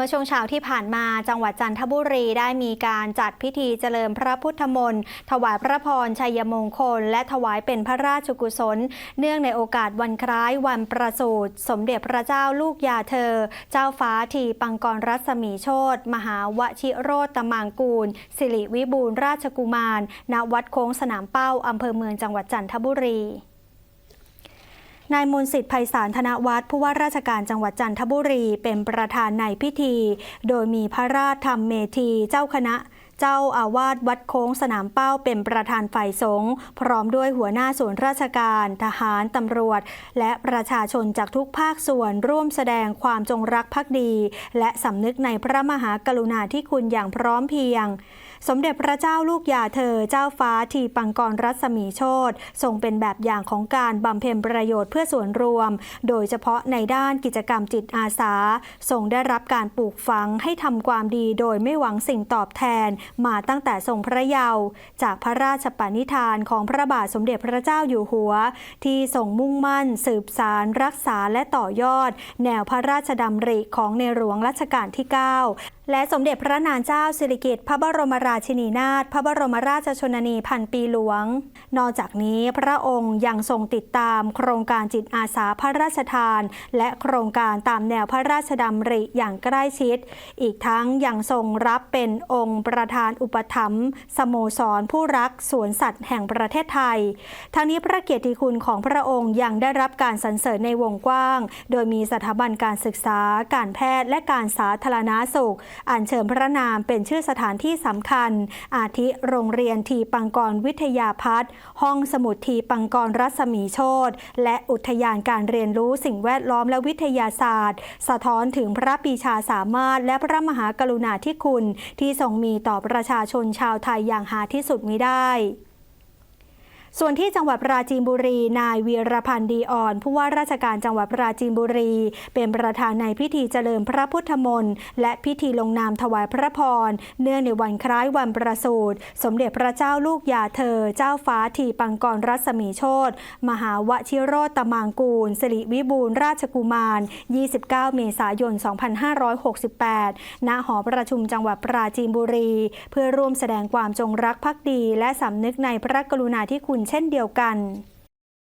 มื่อช่วงเช้าที่ผ่านมาจังหวัดจันทบุรีได้มีการจัดพิธีเจริญพระพุทธมนต์ถวายพระพรชัยมงคล และถวายเป็นพระราชกุศล เนื่องในโอกาสวันคล้ายวันประสูติสมเด็จพระเจ้าลูกยาเธอ เจ้าฟ้าทีปังกรรัศมีโชตมหาวชิโรตมังกูล สิริวิบูลราชกุมาร ณวัดโค้งสนามเป้าอำเภอเมืองจังหวัดจันทบุรี นายมนสิทธิ์ไพศาลธนวัฒน์ผู้ว่าราชการจังหวัดจันทบุรีเป็นประธานในพิธี โดยมีพระราชธรรมเมธีเจ้าคณะ เจ้าอาวาสวัดโค้งสนามเป้าเป็นประธานฝ่ายสงฆ์พร้อมด้วยหัวหน้าส่วนราชการทหารตำรวจ และประชาชนจากทุกภาคส่วนร่วมแสดงความจงรักภักดี และสำนึกในพระมหากรุณาธิคุณอย่างพร้อมเพียง สมเด็จพระเจ้าลูกยาเธอเจ้าฟ้าทีปังกรรัศมีโชตทรงเป็นแบบอย่างของการบำเพ็ญประโยชน์เพื่อส่วนรวม โดยเฉพาะในด้านกิจกรรมจิตอาสาทรงได้รับการปลูกฝังให้ทำความดีโดยไม่หวังสิ่งตอบแทนมาตั้งแต่ทรงพระเยาว์จากพระราชปณิธานของพระบาทสมเด็จพระเจ้าอยู่หัว ที่ทรงมุ่งมั่น สืบสารรักษาและต่อยอด แนวพระราชดำริของในหลวงรัชกาลที่ 9และสมเด็จพระนางเจ้าสิริกิติ์พระบรมราชินีนาถพระบรมราชชนนีพันปีหลวง นอกจากนี้พระองค์ยังทรงติดตามโครงการจิตอาสาพระราชทาน และโครงการตามแนวพระราชดำริอย่างใกล้ชิด อีกทั้งยังทรงรับเป็นองค์ประธานอุปถัมภ์สโมสร ผู้รักสวนสัตว์แห่งประเทศไทย ทั้งนี้พระเกียรติคุณของพระองค์ยังได้รับการสรรเสริญในวงกว้าง โดยมีสถาบันการศึกษา การแพทย์ และการสาธารณาสุข อัญเชิญพระนามเป็นชื่อสถานที่สำคัญ อาทิโรงเรียนทีปังกรวิทยาพัฒน์ห้องสมุดทีปังกรรัศมีโชตและอุทยานการเรียนรู้สิ่งแวดล้อมและวิทยาศาสตร์ สะท้อนถึงพระปีชาสามารถและพระมหากรุณาธิคุณที่ทรงมีต่อประชาชนชาวไทยอย่างหาที่สุดมิได้ ส่วนที่จังหวัดปราจีนบุรี นายวีรพันธ์ดีอ่อนผู้ว่าราชการจังหวัดปราจีนบุรี เป็นประธานในพิธีเจริญพระพุทธมนต์และพิธีลงนามถวายพระพร เนื่องในวันคล้ายวันประสูติสมเด็จพระเจ้าลูกยาเธอ เจ้าฟ้าทีปังกรรัศมีโชตมหาวชิโรตมางกูลสิริวิบูลราชกุมาร 29 เมษายน 2568 ณหอประชุมจังหวัดปราจีนบุรี เพื่อร่วมแสดงความจงรักภักดี และสำนึกในพระกรุณาธิคุณเช่นเดียวกัน